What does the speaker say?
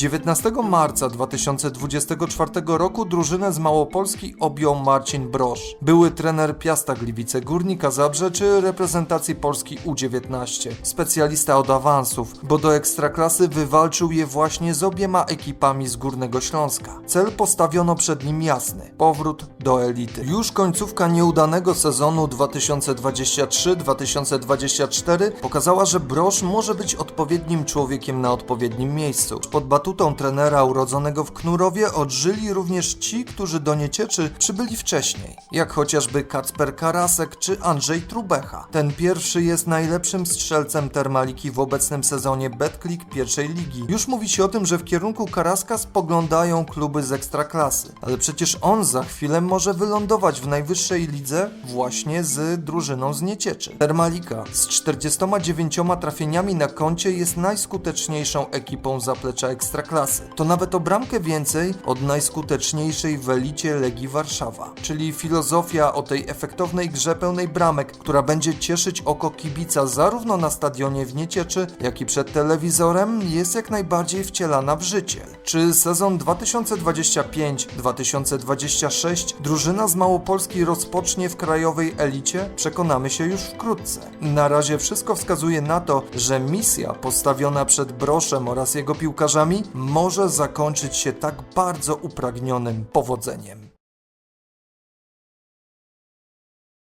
19 marca 2024 roku drużynę z Małopolski objął Marcin Brosz, były trener Piasta Gliwice Górnika Zabrze czy reprezentacji Polski U19. Specjalista od awansów, bo do ekstraklasy wywalczył je właśnie z obiema ekipami z Górnego Śląska. Cel postawiono przed nim jasny: powrót do elity. Już końcówka nieudanego sezonu 2023-2024 pokazała, że Brosz może być odpowiednim człowiekiem na odpowiednim miejscu. Pod batutą trenera urodzonego w Knurowie odżyli również ci, którzy do Niecieczy przybyli wcześniej, jak chociażby Kacper Karasek czy Andrzej Trubecha. Ten pierwszy jest najlepszym strzelcem Termaliki w obecnym sezonie Betclick pierwszej ligi. Już mówi się o tym, że w kierunku Karaska spoglądają kluby z ekstraklasy, ale przecież on za chwilę może wylądować w najwyższej lidze właśnie z drużyną z Niecieczy. Termalika z 49 trafieniami na koncie jest najskuteczniejszą ekipą zaplecza ekstraklasy. To nawet o bramkę więcej od najskuteczniejszej w elicie Legii Warszawa. Czyli filozofia o tej efektownej grze pełnej bramek, która będzie cieszyć oko kibica zarówno na stadionie w Niecieczy, jak i przed telewizorem, jest jak najbardziej wcielana w życie. Czy sezon 2025-2026 drużyna z Małopolski rozpocznie w krajowej elicie? Przekonamy się już wkrótce. Na razie wszystko wskazuje na to, że misja postawiona przed Broszem oraz jego piłkarzami może zakończyć się tak bardzo upragnionym powodzeniem.